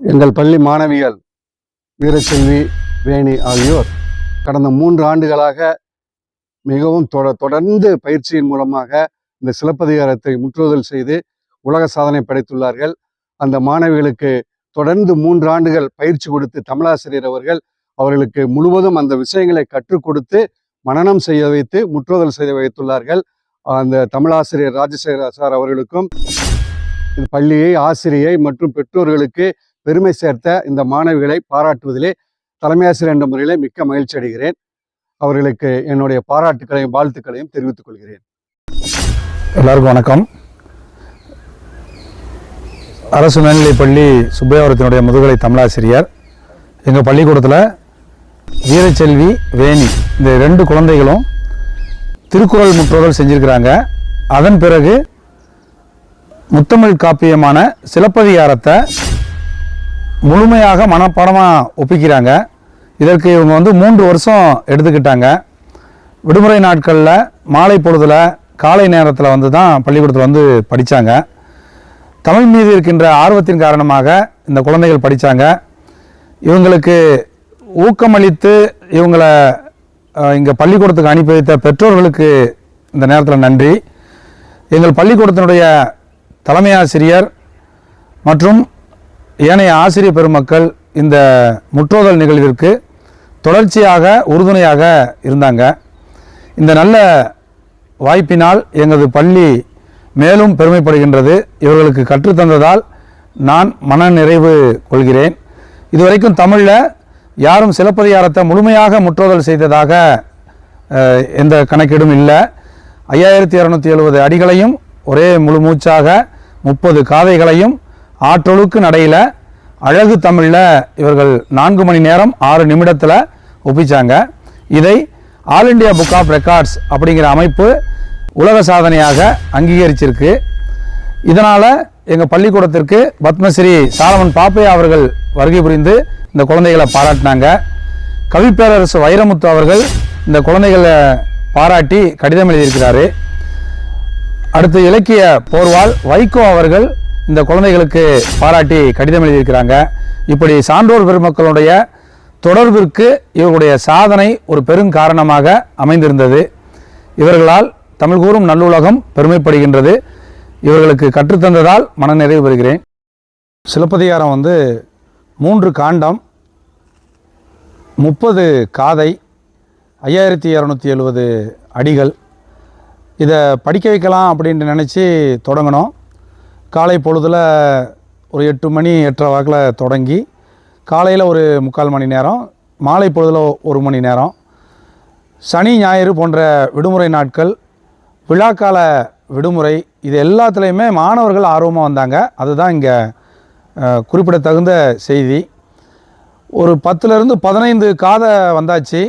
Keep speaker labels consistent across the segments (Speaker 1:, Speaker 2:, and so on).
Speaker 1: எங்கள் பள்ளி மாணவிகள் வீரசெல்வி வேணி ஆகியோர் கடந்த மூன்று ஆண்டுகளாக மிகவும் தொட தொடர்ந்து பயிற்சியின் மூலமாக இந்த சிலப்பதிகாரத்தை முற்றுதல் செய்து உலக சாதனை படைத்துள்ளார்கள். அந்த மாணவிகளுக்கு தொடர்ந்து மூன்று ஆண்டுகள் பயிற்சி கொடுத்து தமிழாசிரியர் அவர்கள் அவர்களுக்கு முழுவதும் அந்த விஷயங்களை கற்றுக் கொடுத்து மனனம் செய்ய வைத்து முற்றுதல் செய்ய வைத்துள்ளார்கள். அந்த தமிழாசிரியர் ராஜசேகர சார் அவர்களுக்கும் இந்த பள்ளியை ஆசிரியை மற்றும் பெற்றோர்களுக்கு பெருமை சேர்த்த இந்த மாணவிகளை பாராட்டுவதிலே தலைமை ஆசிரியர் என்ற முறையிலே மிக்க மகிழ்ச்சி அடைகிறேன். அவர்களுக்கு என்னுடைய பாராட்டுக்களையும் வாழ்த்துக்களையும் தெரிவித்துக் கொள்கிறேன்.
Speaker 2: எல்லாருக்கும் வணக்கம். அரசு மேல்நிலைப்பள்ளி சுப்பையாவரத்தினுடைய முதுகலை தமிழாசிரியர். எங்கள் பள்ளிக்கூடத்தில் வீரச்செல்வி வேணி இந்த ரெண்டு குழந்தைகளும் திருக்குறள் முற்றோதல் செஞ்சுருக்கிறாங்க. அதன் பிறகு முத்தமிழ் காப்பியமான சிலப்பதிகாரத்தை முழுமையாக மனப்பாடமாக ஒப்பிக்கிறாங்க. இதற்கு இவங்க வந்து மூன்று வருஷம் எடுத்துக்கிட்டாங்க. விடுமுறை நாட்களில் மாலை பொழுதில் காலை நேரத்தில் வந்து தான் பள்ளிக்கூடத்தில் வந்து படித்தாங்க தமிழ் மீது இருக்கின்ற ஆர்வத்தின் காரணமாக இந்த குழந்தைகள் படித்தாங்க இவங்களுக்கு ஊக்கமளித்து இவங்களை இங்கே பள்ளிக்கூடத்துக்கு அனுப்பி வைத்த பெற்றோர்களுக்கு இந்த நேரத்தில் நன்றி. எங்கள் பள்ளிக்கூடத்தினுடைய தலைமை ஆசிரியர் மற்றும் ஏனைய ஆசிரியர் பெருமக்கள் இந்த முற்றோதல் நிகழ்விற்கு தொடர்ச்சியாக உறுதுணையாக இருந்தாங்க. இந்த நல்ல வாய்ப்பினால் எங்களது பள்ளி மேலும் பெருமைப்படுகின்றது. இவர்களுக்கு கற்றுத்தந்ததால் நான் மன நிறைவு கொள்கிறேன். இதுவரைக்கும் தமிழில் யாரும் சிலப்பதிகாரத்தை முழுமையாக முற்றோதல் செய்ததாக எந்த கணக்கீடும் இல்லை. ஐயாயிரத்தி இரநூத்தி எழுபது அடிகளையும் ஒரே முழு மூச்சாக முப்பது காதைகளையும் ஆற்றொழுக்கு நடையில் அழகு தமிழில் இவர்கள் நான்கு மணி நேரம் ஆறு நிமிடத்தில் ஒப்பிச்சாங்க. இதை all India book of records அப்படிங்கிற அமைப்பு உலக சாதனையாக அங்கீகரிச்சிருக்கு. இதனால் எங்கள் பள்ளிக்கூடத்திற்கு பத்மஸ்ரீ சாலமன் பாப்பையா அவர்கள் வருகை புரிந்து இந்த குழந்தைகளை பாராட்டினாங்க. கவிப்பேரரசு வைரமுத்து அவர்கள் இந்த குழந்தைகளை பாராட்டி கடிதம் எழுதியிருக்கிறாரு. அடுத்து இலக்கிய போர்வால் வைகோ அவர்கள் இந்த குழந்தைகளுக்கு பாராட்டி கடிதம் எழுதியிருக்கிறாங்க. இப்படி சான்றோர் பெருமக்களுடைய தொடர்பிற்கு இவர்களுடைய சாதனை ஒரு பெருங்காரணமாக அமைந்திருந்தது. இவர்களால் தமிழ் கூறும் நல்லுலகம் பெருமைப்படுகின்றது. இவர்களுக்கு கற்றுத்தந்ததால் மனநிறைவு பெறுகிறேன். சிலப்பதிகாரம் வந்து மூன்று காண்டம் முப்பது காதை ஐயாயிரத்தி இரநூத்தி எழுபது அடிகள். இதை படிக்க வைக்கலாம் அப்படின்ட்டு நினச்சி தொடங்கினோம். காலை பொழுதில் ஒரு எட்டு மணி எட்டரை வாக்கில் தொடங்கி காலையில் ஒரு முக்கால் மணி நேரம் மாலை பொழுதில் ஒரு மணி நேரம். சனி ஞாயிறு போன்ற விடுமுறை நாட்கள் விழாக்கால விடுமுறை இது எல்லாத்துலேயுமே மாணவர்கள் ஆர்வமாக வந்தாங்க. அதுதான் இங்கே குறிப்பிடத்தகுந்த செய்தி. ஒரு பத்துலேருந்து பதினைந்து காதை வந்தாச்சு.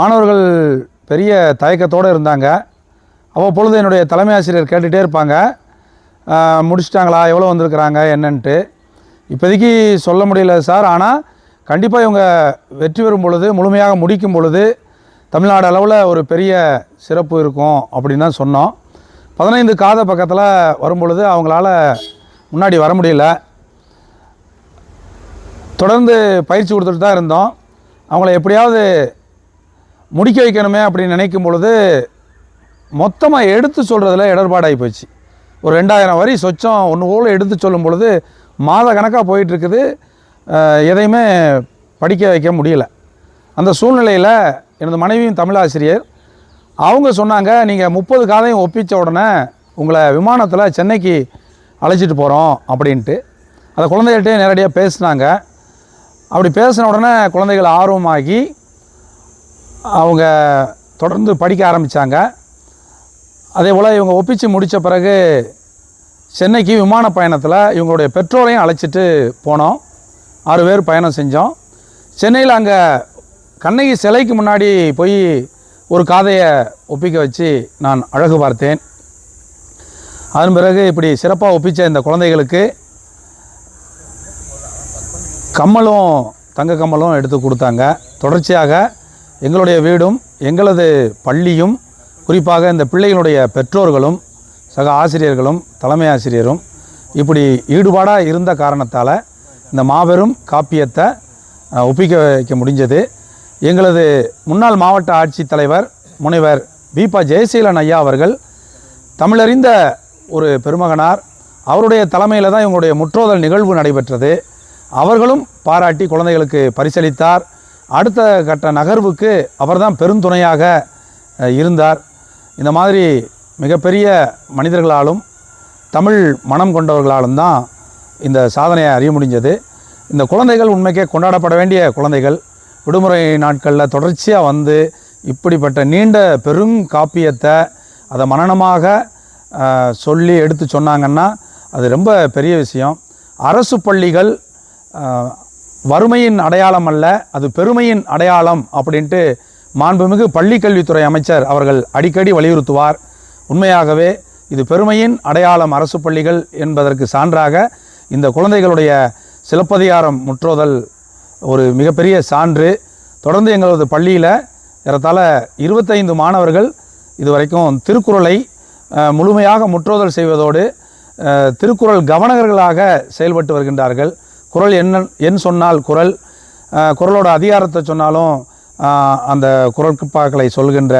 Speaker 2: மாணவர்கள் பெரிய தயக்கத்தோடு இருந்தாங்க. அவ்வப்பொழுது என்னுடைய தலைமை ஆசிரியர் கேட்டுகிட்டே இருப்பாங்க. முடிச்சிட்டாங்களா? எவ்வளோ வந்திருக்கிறாங்க? என்னன்ட்டு. இப்போதைக்கு சொல்ல முடியல சார். ஆனால் கண்டிப்பாக இவங்க வெற்றி பெறும் பொழுது முழுமையாக முடிக்கும் பொழுது தமிழ்நாடு அளவில் ஒரு பெரிய சிறப்பு இருக்கும் அப்படின்னு தான் சொன்னோம். பதினைந்து காத பக்கத்தில் வரும் பொழுது அவங்களால முன்னாடி வர முடியல. தொடர்ந்து பயிற்சி கொடுத்துட்டு தான் இருந்தோம். அவங்கள எப்படியாவது முடிக்க வைக்கணுமே அப்படின்னு நினைக்கும் பொழுது மொத்தமாக எடுத்து சொல்கிறதுல இடர்பாடாகி போச்சு. ஒரு ரெண்டாயிரம் வரி சொச்சம் ஒன்று போல் எடுத்து சொல்லும் பொழுது மாத கணக்காக போயிட்டுருக்குது. எதையுமே படிக்க வைக்க முடியல. அந்த சூழ்நிலையில் எனது மனைவியும் தமிழாசிரியர் அவங்க சொன்னாங்க நீங்கள் முப்பது காதையும் ஒப்பித்த உடனே உங்களை விமானத்தில் சென்னைக்கு அழைச்சிட்டு போகிறோம் அப்படின்ட்டு. அந்த குழந்தைகள்கிட்டே நேரடியாக பேசினாங்க. அப்படி பேசின உடனே குழந்தைகள் ஆர்வமாகி அவங்க தொடர்ந்து படிக்க ஆரம்பித்தாங்க அதே போல் இவங்க ஒப்பிச்சு முடித்த பிறகு சென்னைக்கு விமான பயணத்தில் இவங்களுடைய பெற்றோரையும் அழைச்சிட்டு போனோம். ஆறு பேர் பயணம் செஞ்சோம். சென்னையில் அங்கே கண்ணகி சிலைக்கு முன்னாடி போய் ஒரு காதையை ஒப்பிக்க வச்சு நான் அழகு பார்த்தேன். அதன் பிறகு இப்படி சிறப்பாக ஒப்பித்த இந்த குழந்தைகளுக்கு கம்மலும் தங்க கம்மலும் எடுத்து கொடுத்தாங்க. தொடர்ச்சியாக எங்களுடைய வீடும் எங்களது பள்ளியும் குறிப்பாக இந்த பிள்ளைகளுடைய பெற்றோர்களும் சக ஆசிரியர்களும் தலைமை ஆசிரியரும் இப்படி ஈடுபாடாக இருந்த காரணத்தால் இந்த மாபெரும் காப்பியத்தை ஒப்பிக்க வைக்க முடிஞ்சது. எங்களது முன்னாள் மாவட்ட ஆட்சித்தலைவர் முனைவர் பீபா ஜெயசீலன் ஐயா அவர்கள் தமிழறிந்த ஒரு பெருமகனார். அவருடைய தலைமையில் தான் இவங்களுடைய முற்றோதல் நிகழ்வு நடைபெற்றது. அவர்களும் பாராட்டி குழந்தைகளுக்கு பரிசளித்தார். அடுத்த கட்ட நகர்வுக்கு அவர்தான் பெருந்துணையாக இருந்தார். இந்த மாதிரி மிகப்பெரிய மனிதர்களாலும் தமிழ் மனம் கொண்டவர்களாலும் தான் இந்த சாதனையை அறிய முடிஞ்சது. இந்த குழந்தைகள் உண்மைக்கே கொண்டாடப்பட வேண்டிய குழந்தைகள். விடுமுறை நாட்களில் தொடர்ச்சியாக வந்து இப்படிப்பட்ட நீண்ட பெரும் காப்பியத்தை அதை மனனமாக சொல்லி எடுத்து சொன்னாங்கன்னா அது ரொம்ப பெரிய விஷயம். அரசு பள்ளிகள் வறுமையின் அடையாளம் அல்ல அது பெருமையின் அடையாளம் அப்படின்ட்டு மாண்புமிகு பள்ளிக்கல்வித்துறை அமைச்சர் அவர்கள் அடிக்கடி வலியுறுத்துவார். உண்மையாகவே இது பெருமையின் அடையாளம் அரசு பள்ளிகள் என்பதற்கு சான்றாக இந்த குழந்தைகளுடைய சிலப்பதிகாரம் முற்றோதல் ஒரு மிகப்பெரிய சான்று. தொடர்ந்து எங்களது பள்ளியில் ஏறத்தாழ இருபத்தைந்து மாணவர்கள் இதுவரைக்கும் திருக்குறளை முழுமையாக முற்றோதல் செய்வதோடு திருக்குறள் கவனகர்களாக செயல்பட்டு வருகின்றார்கள். குறள் என்ன என் சொன்னால் குறள். குரலோட அதிகாரத்தை சொன்னாலும் அந்த குரல் குரல்பாக்களை சொல்கின்ற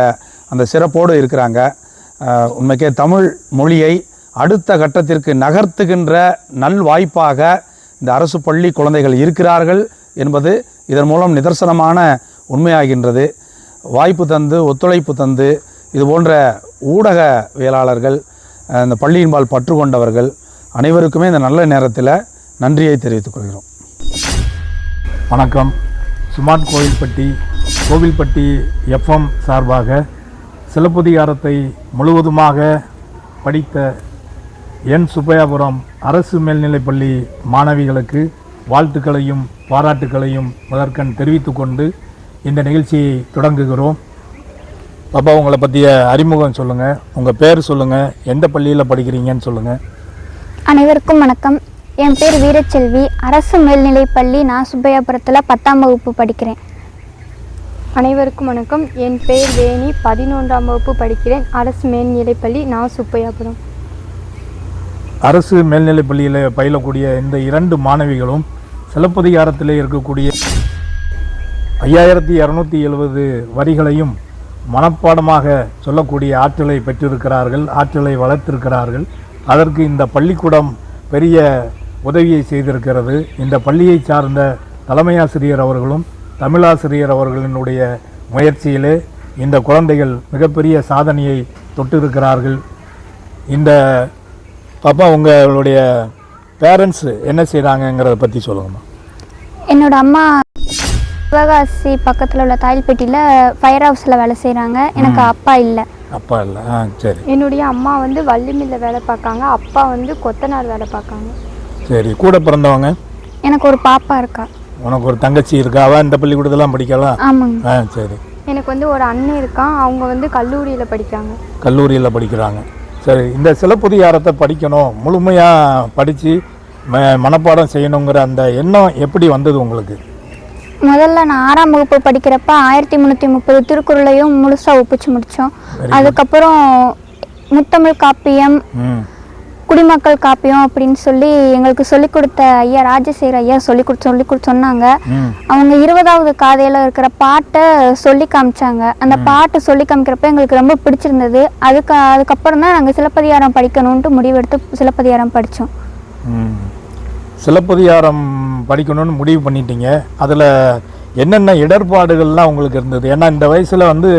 Speaker 2: அந்த சிறப்போடு இருக்கிறாங்க. உண்மைக்கே தமிழ் மொழியை அடுத்த கட்டத்திற்கு நகர்த்துகின்ற நல் வாய்ப்பாக இந்த அரசு பள்ளி குழந்தைகள் இருக்கிறார்கள் என்பது இதன் மூலம் நிதர்சனமான உண்மையாகின்றது. வாய்ப்பு தந்து ஒத்துழைப்பு தந்து இது போன்ற ஊடகவியலாளர்கள் அஹ், இந்த பள்ளியின்பால் பற்று கொண்டவர்கள் அனைவருக்குமே இந்த நல்ல நேரத்தில் நன்றியை தெரிவித்துக் கொள்கிறோம்.
Speaker 3: வணக்கம். சுமார்ட் கோவில்பட்டி கோவில்பட்டி எஃப்எம் சார்பாக சிலப்பதிகாரத்தை முழுவதுமாக படித்த என். சுப்பையாபுரம் அரசு மேல்நிலைப்பள்ளி மாணவிகளுக்கு வாழ்த்துக்களையும் பாராட்டுக்களையும் முதற்கண் தெரிவித்து கொண்டு இந்த நிகழ்ச்சியை தொடங்குகிறோம். பாப்பா உங்களை பற்றிய அறிமுகம் சொல்லுங்கள் உங்கள் பேர் சொல்லுங்கள் எந்த பள்ளியில் படிக்கிறீங்கன்னு சொல்லுங்கள்
Speaker 4: அனைவருக்கும் வணக்கம். என் பேர் வீரச்செல்வி. அரசு மேல்நிலைப்பள்ளி நான் சுப்பையாபுரத்தில் பத்தாம் வகுப்பு படிக்கிறேன்.
Speaker 5: அனைவருக்கும் வணக்கம். என் பெயர் வேணி. பதினொன்றாம் வகுப்பு படிக்கிறேன். அரசு மேல்நிலைப்பள்ளி நான் சுப்பையாபுரம்.
Speaker 3: அரசு மேல்நிலைப்பள்ளியில் பயிலக்கூடிய இந்த இரண்டு மாணவிகளும் சிலப்பதிகாரத்தில் இருக்கக்கூடிய ஐயாயிரத்தி இரநூத்தி எழுபது வரிகளையும் மனப்பாடமாக சொல்லக்கூடிய ஆற்றலை பெற்றிருக்கிறார்கள் ஆற்றலை வளர்த்திருக்கிறார்கள். அதற்கு இந்த பள்ளிக்கூடம் பெரிய உதவியை செய்திருக்கிறது. இந்த பள்ளியை சார்ந்த தலைமையாசிரியர் அவர்களும் தமிழாசிரியர் அவர்களினுடைய முயற்சியிலே இந்த குழந்தைகள் மிகப்பெரிய சாதனையை தொட்டிருக்கிறார்கள். இந்த பாப்பா உங்களுடைய பேரண்ட்ஸ் என்ன செய்கிறாங்கங்கிறத பற்றி சொல்லுங்கம்மா.
Speaker 4: என்னோட அம்மா சிவகாசி பக்கத்தில் உள்ள தாயல்பேட்டியில் ஃபயர் ஹவுஸில் வேலை செய்கிறாங்க எனக்கு அப்பா இல்லை.
Speaker 3: அப்பா இல்லை. ஆ சரி.
Speaker 5: என்னுடைய அம்மா வந்து வள்ளிமில்ல வேலை பார்க்காங்க. அப்பா வந்து கொத்தனார் வேலை பார்க்காங்க.
Speaker 3: சரி கூட பிறந்தவங்க?
Speaker 4: எனக்கு ஒரு பாப்பா இருக்கா.
Speaker 3: உனக்கு ஒரு தங்கச்சி இருக்கா? அவள் இந்த பள்ளிக்கூடத்தெல்லாம் படிக்கலாம்
Speaker 4: ஆமாங்க.
Speaker 3: ஆ சரி.
Speaker 5: எனக்கு வந்து ஒரு அண்ணன் இருக்கான். அவங்க வந்து கல்லூரியில் படிக்காங்க
Speaker 3: கல்லூரியில் படிக்கிறாங்க. சரி இந்த சிலப்பதிகாரத்தை படிக்கணும். முழுமையாக படித்து ம மனப்பாடம் செய்யணுங்கிற அந்த எண்ணம் எப்படி வந்தது உங்களுக்கு?
Speaker 4: முதல்ல நான் ஆறாம் வகுப்பு படிக்கிறப்ப ஆயிரத்தி முந்நூற்றி முப்பது திருக்குறளையும் முழுசாக ஒப்பிச்சு முடித்தோம் அதுக்கப்புறம் முத்தமிழ் காப்பியம் குடிமக்கள் காப்பியம் அப்படின்னு சொல்லி எங்களுக்கு சொல்லிக் கொடுத்த ஐயா ராஜசேகர் ஐயா சொல்லி கொடுத்து சொல்லி கொடுத்து சொன்னாங்க. அவங்க இருபதாவது காதையில் இருக்கிற பாட்டை சொல்லி காமிச்சாங்க. அந்த பாட்டை சொல்லி காமிக்கிறப்ப எங்களுக்கு ரொம்ப பிடிச்சிருந்தது. அதுக்கு அதுக்கப்புறம் தான் நாங்கள் சிலப்பதிகாரம் படிக்கணுன்ட்டு முடிவெடுத்து சிலப்பதிகாரம் படித்தோம்.
Speaker 3: சிலப்பதிகாரம் படிக்கணும்னு முடிவு பண்ணிட்டீங்க. அதில் என்னென்ன இடர்பாடுகள்லாம் உங்களுக்கு இருந்தது? ஏன்னா இந்த வயசில் வந்து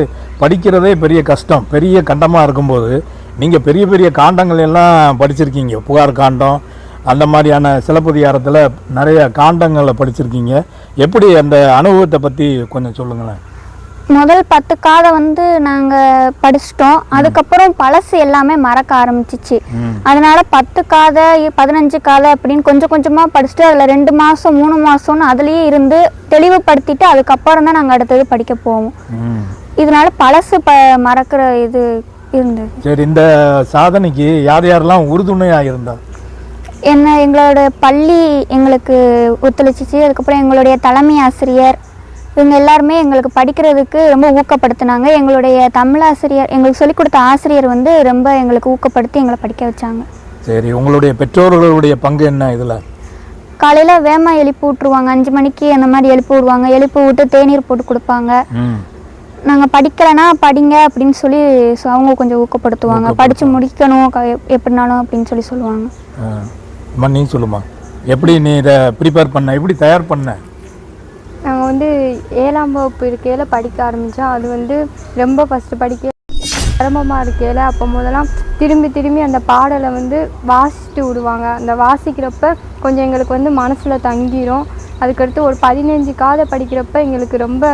Speaker 3: படிக்கிறதே பெரிய கஷ்டம். பெரிய கண்டமாக இருக்கும்போது நீங்கள் பெரிய பெரிய காண்டங்கள் எல்லாம் படிச்சிருக்கீங்க. புகார் காண்டம் அந்த மாதிரியான சிலப்பதிகாரத்தில் நிறைய காண்டங்களை படிச்சிருக்கீங்க. எப்படி அந்த அனுபவத்தை பற்றி கொஞ்சம் சொல்லுங்களேன்.
Speaker 4: முதல் பத்து காதை வந்து நாங்கள் படிச்சிட்டோம். அதுக்கப்புறம் பழசு எல்லாமே மறக்க ஆரம்பிச்சிச்சு. அதனால பத்து காதை பதினஞ்சு காதை அப்படின்னு கொஞ்சம் கொஞ்சமாக படிச்சுட்டு அதில் ரெண்டு மாதம் மூணு மாதம்னு அதுலேயே இருந்து தெளிவுபடுத்திட்டு அதுக்கப்புறம் தான் நாங்கள் அடுத்தது படிக்க போவோம். இதனால பழசு ப மறக்கிற இது இருந்தது.
Speaker 3: சரி இந்த சாதனைக்கு யார் யாரெல்லாம் உறுதுணையாக இருந்தா
Speaker 4: என்ன எங்களோட பள்ளி எங்களுக்கு ஒத்துழைச்சிச்சு. அதுக்கப்புறம் எங்களுடைய தலைமை ஆசிரியர் இவங்க எல்லாருமே எங்களுக்கு படிக்கிறதுக்கு ரொம்ப ஊக்கப்படுத்தினாங்க. எங்களுடைய தமிழ் ஆசிரியர் எங்களுக்கு சொல்லிக் கொடுத்த ஆசிரியர் வந்து ரொம்ப எங்களுக்கு ஊக்கப்படுத்தி எங்களை படிக்க வச்சாங்க.
Speaker 3: சரி உங்களுடைய பெற்றோர்களுடைய பங்கு என்ன இதில்?
Speaker 4: காலையில் வேமா எழுப்பி விட்ருவாங்க அஞ்சு மணிக்கு அந்த மாதிரி எழுப்பி விடுவாங்க. எழுப்பி விட்டு தேநீர் போட்டு கொடுப்பாங்க. நாங்கள் படிக்கலைன்னா படிங்க அப்படின்னு சொல்லி சொ- அவங்க கொஞ்சம் ஊக்கப்படுத்துவாங்க. படித்து முடிக்கணும் எப்படினாலும் அப்படின்னு சொல்லி சொல்லுவாங்க.
Speaker 3: அம்மா நீ சொல்லுமா? எப்படி நீ இதை ப்ரிப்பேர் பண்ண? எப்படி தயார் பண்ண?
Speaker 5: நாங்கள் வந்து ஏழாம் வகுப்பு இருக்கையில் படிக்க ஆரம்பித்தோம் அது வந்து ரொம்ப ஃபஸ்ட்டு படிக்க சிரமமாக இருக்கையில் அப்போ முதலாம் திரும்பி திரும்பி அந்த பாடலை வந்து வாசிச்சுட்டு விடுவாங்க. அந்த வாசிக்கிறப்ப கொஞ்சம் எங்களுக்கு வந்து மனசில் தங்கிரும். அதுக்கடுத்து ஒரு பதினஞ்சு காதை படிக்கிறப்ப எங்களுக்கு ரொம்ப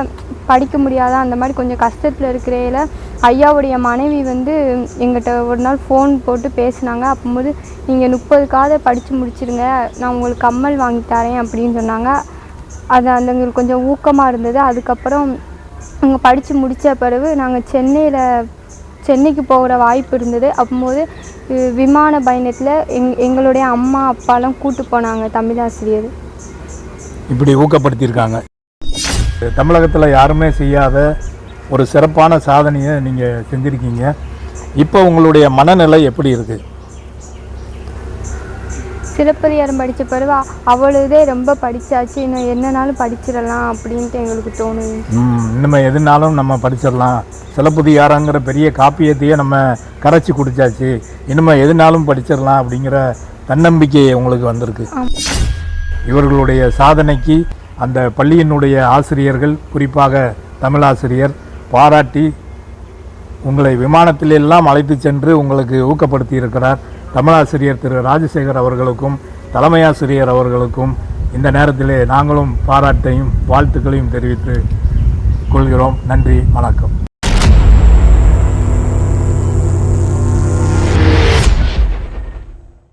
Speaker 5: படிக்க முடியாத அந்த மாதிரி கொஞ்சம் கஷ்டத்தில் இருக்கிறையில ஐயாவுடைய மனைவி வந்து எங்கிட்ட ஒரு நாள் ஃபோன் போட்டு பேசினாங்க. அப்போது நீங்கள் முப்பது காதை படித்து முடிச்சிருங்க. நான் உங்களுக்கு கம்மல் வாங்கி தரேன் அப்படின்னு சொன்னாங்க. அது அந்த எங்களுக்கு கொஞ்சம் ஊக்கமாக இருந்தது. அதுக்கப்புறம் அங்கே படித்து முடித்த பிறகு நாங்கள் சென்னையில் சென்னைக்கு போகிற வாய்ப்பு இருந்தது. அப்போது விமான பயணத்தில் எங் எங்களுடைய அம்மா அப்பாலாம் கூட்டு போனாங்க தமிழாசிரியர்
Speaker 3: இப்படி ஊக்கப்படுத்தியிருக்காங்க. தமிழகத்தில் யாருமே செய்யாத ஒரு சிறப்பான சாதனையை நீங்கள் செஞ்சுருக்கீங்க. இப்போ உங்களுடைய மனநிலை எப்படி இருக்குது
Speaker 5: சிலப்பதிகாரம் படித்த பிறகு அ- அவ்வளவுதே ரொம்ப படித்தாச்சு இன்னும் என்னனாலும் படிச்சிடலாம் அப்படின்ட்டு எங்களுக்கு தோணுது.
Speaker 3: ம், இனிமே எதுனாலும் நம்ம படிச்சிடலாம். சிலப்பதிகாரங்கிற பெரிய காப்பியத்தையே நம்ம கரைச்சி குடிச்சாச்சு. இனிமே எதுனாலும் படிச்சிடலாம் அப்படிங்கிற தன்னம்பிக்கை உங்களுக்கு வந்திருக்கு. இவர்களுடைய சாதனைக்கு அந்த பள்ளியினுடைய ஆசிரியர்கள் குறிப்பாக தமிழாசிரியர் பாராட்டி உங்களை விமானத்திலெல்லாம் அழைத்து சென்று உங்களுக்கு ஊக்கப்படுத்தி இருக்கிறார் தமிழாசிரியர் திரு. ராஜசேகர் அவர்களுக்கும் தலைமையாசிரியர் அவர்களுக்கும் இந்த நேரத்திலே நாங்களும் பாராட்டையும் வாழ்த்துக்களையும் தெரிவித்து கொள்கிறோம். நன்றி வணக்கம்.